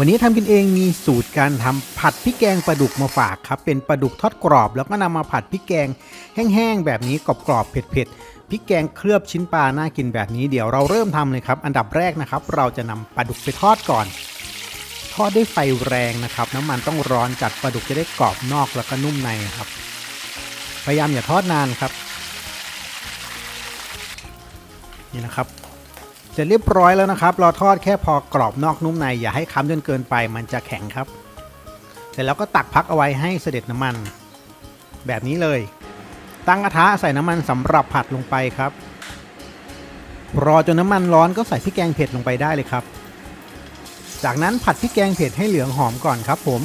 วันนี้ทำกินเองมีสูตรการทำผัดพริกแกงปลาดุกมาฝากครับ เป็นปลาดุกทอดกรอบ แล้วก็นำมาผัดพริกแกงแห้งๆแบบนี้กรอบๆเผ็ดๆพริกแกงเคลือบชิ้นปลาน่ากินแบบนี้เดี๋ยวเราเริ่มทำเลยครับ อันดับแรกนะครับ เราจะนำปลาดุกไปทอดก่อน ทอดด้วยไฟแรงนะครับ น้ำมันต้องร้อนจัดปลาดุกจะได้กรอบนอกแล้วก็นุ่มในครับ พยายามอย่าทอดนานครับ นี่นะครับ ร็จเรียบร้อยแล้วนะครับ เราทอดแค่พอกรอบนอกนุ่มในอย่าให้ค้ำจนเกินไปมันจะแข็งครับ เสร็จแล้วก็ตักพักเอาไว้ให้เสด็จน้ำมัน แบบนี้เลย ตั้งกระทะใส่น้ำมันสำหรับผัดลงไปครับ รอจนน้ำมันร้อนก็ใส่พริกแกงเผ็ดลงไปได้เลยครับ จากนั้นผัดพริกแกงเผ็ดให้เหลืองหอมก่อนครับผม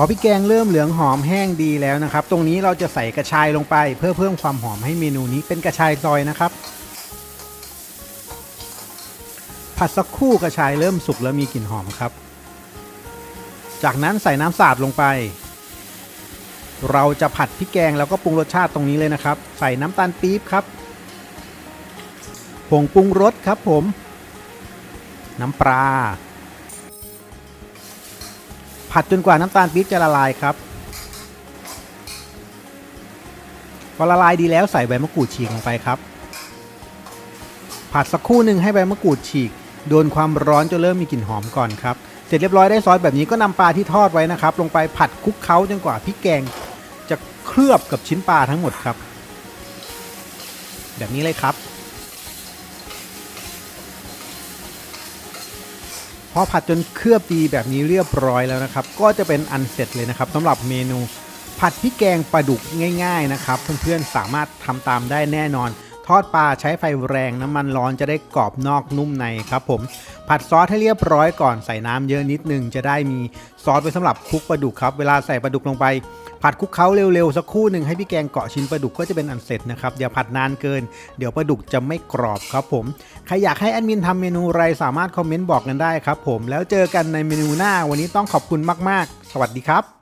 อพริกแกงเริ่มเหลืองหอมแห้งดีแล้วนะครับ ตรงนี้เราจะใส่กระชายลงไป เพื่อเพิ่มความหอมให้เมนูนี้เป็นกระชายซอยนะครับ ผัดสักครู่กระชายเริ่มสุกแล้วมีกลิ่นหอมครับ จากนั้นใส่น้ำสาดลงไป เราจะผัดพริกแกงแล้วก็ปรุงรสชาติตรงนี้เลยนะครับ ใส่น้ำตาลปี๊บครับผงปรุงรสครับผม น้ำปลา ผัดจนกว่าน้ำตาลปี๊บจะละลายครับ พอละลายดีแล้วใส่ใบมะกรูดฉีกลงไปครับ ผัดสักครู่หนึ่งให้ใบมะกรูดฉีก โดนความร้อนจนเริ่มมีกลิ่นหอมก่อนครับ เสร็จเรียบร้อยได้ซอสแบบนี้ก็นำปลาที่ทอดไว้นะครับ ลงไปผัดคลุกเคล้าจนกว่าพริกแกง จะเคลือบกับชิ้นปลาทั้งหมดครับ แบบนี้เลยครับ พอผัดจนเคลือบดีแบบนี้เรียบร้อยแล้วนะครับ ก็จะเป็นอันเสร็จเลยนะครับสำหรับเมนูผัดพริกแกงปลาดุกง่าย ๆ นะครับ เพื่อนๆสามารถทำตามได้แน่นอน ทอดปลาใช้ไฟแรงน้ำมันร้อนจะได้กรอบนอกนุ่มในครับผม ผัดซอสให้เรียบร้อยก่อนใส่น้ำเยอะนิดนึง จะได้มีซอสไว้สำหรับคลุกปลาดุกครับ เวลาใส่ปลาดุกลงไป ผัดคลุกเคล้าเร็วๆ สักครู่หนึ่งให้พี่แกงเกาะชิ้นปลาดุกก็จะเป็นอันเสร็จนะครับอย่าผัดนานเกิน เดี๋ยวปลาดุกจะไม่กรอบครับผมใครอยากให้แอดมินทำเมนูอะไรสามารถคอมเมนต์บอกกันได้ครับผมแล้วเจอกันในเมนูหน้าวันนี้ต้องขอบคุณมากๆ สวัสดีครับ